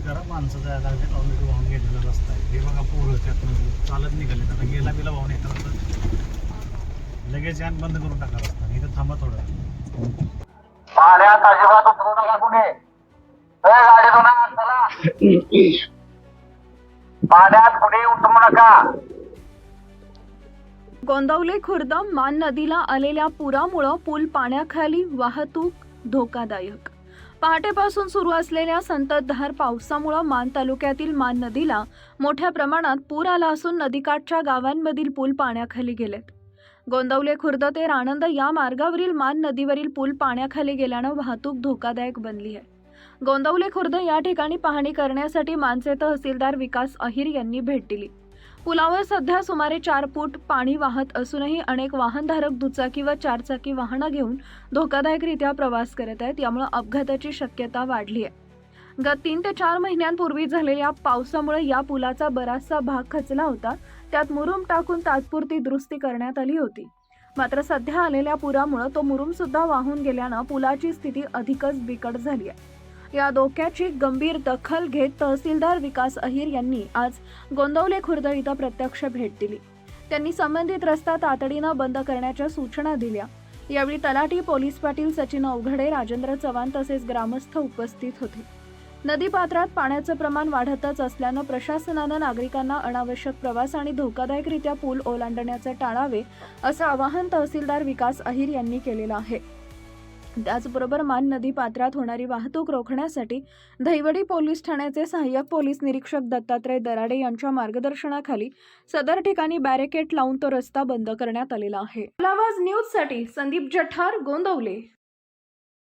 करा माणसं जायला लागले ऑलरेडी वाहून गेलेला रस्ता आहे. हे बघा पोरं त्यातनं चालत निघाले आता गेला बिला वाहून येतात लगेच यान बंद करून टाका रस्ता इथं थांबा थोडं पाण्यात अजिबात उतरू नका कुणी ए गाडीतून आ, चला पाण्यात कुणी उतरू नका. गोंदवले खुर्द मान नदीला आलेल्या पुरामुळं पूल पाण्याखाली वाहतूक धोकादायक. पहाटेपासून सुरू असलेल्या संततधार पावसामुळं मान तालुक्यातील मान नदीला मोठ्या प्रमाणात पूर आला असून नदीकाठच्या गावांमधील पूल पाण्याखाली गेलेत. गोंदवले खुर्द ते राणंद या मार्गावरील मान नदीवरील पूल पाण्याखाली गेल्यानं वाहतूक धोकादायक बनली आहे. गोंदवले खुर्द या ठिकाणी पाहणी करण्यासाठी मानचे तहसीलदार विकास अहिर यांनी भेट दिली. पुलावर सध्या सुमारे चार फूट पाणी वाहत असूनही अनेक वाहनधारक दुचाकी व चारचाकी वाहनं घेऊन धोकादायकरित्या प्रवास करत आहेत. यामुळे अपघाताची शक्यता वाढली आहे गत तीन ते चार महिन्यांपूर्वी झालेल्या पावसामुळे या पुलाचा बराचसा भाग खचला होता. त्यात मुरुम टाकून तात्पुरती दुरुस्ती करण्यात आली होती. मात्र सध्या आलेल्या पुरामुळे तो मुरुम सुद्धा वाहून गेल्यानं पुलाची स्थिती अधिकच बिकट झाली आहे या धोक्याची गंभीर दखल घेत तहसीलदार विकास अहिर यांनी आज गोंदवले खुर्द इथं प्रत्यक्ष भेट दिली. त्यांनी संबंधित रस्ता तातडीनं बंद करण्याच्या सूचना दिल्या. यावेळी तलाठी पोलीस पाटील सचिन अवघडे राजेंद्र चव्हाण तसेच ग्रामस्थ उपस्थित होते. नदीपात्रात पाण्याचं प्रमाण वाढतच असल्यानं प्रशासनानं नागरिकांना अनावश्यक प्रवास आणि धोकादायकरित्या पूल ओलांडण्याचे टाळावे असं आवाहन तहसीलदार विकास अहिर यांनी केलेलं आहे. त्याचबरोबर मान नदी पात्रात होणारी वाहतूक रोखण्यासाठी दहिवडी पोलीस ठाण्याचे सहाय्यक पोलीस निरीक्षक दत्तात्रय दराडे यांच्या मार्गदर्शनाखाली सदर ठिकाणी बॅरिकेड लावून तो रस्ता बंद करण्यात आलेला आहे. आवाज न्यूजसाठी संदीप जठार गोंदवले.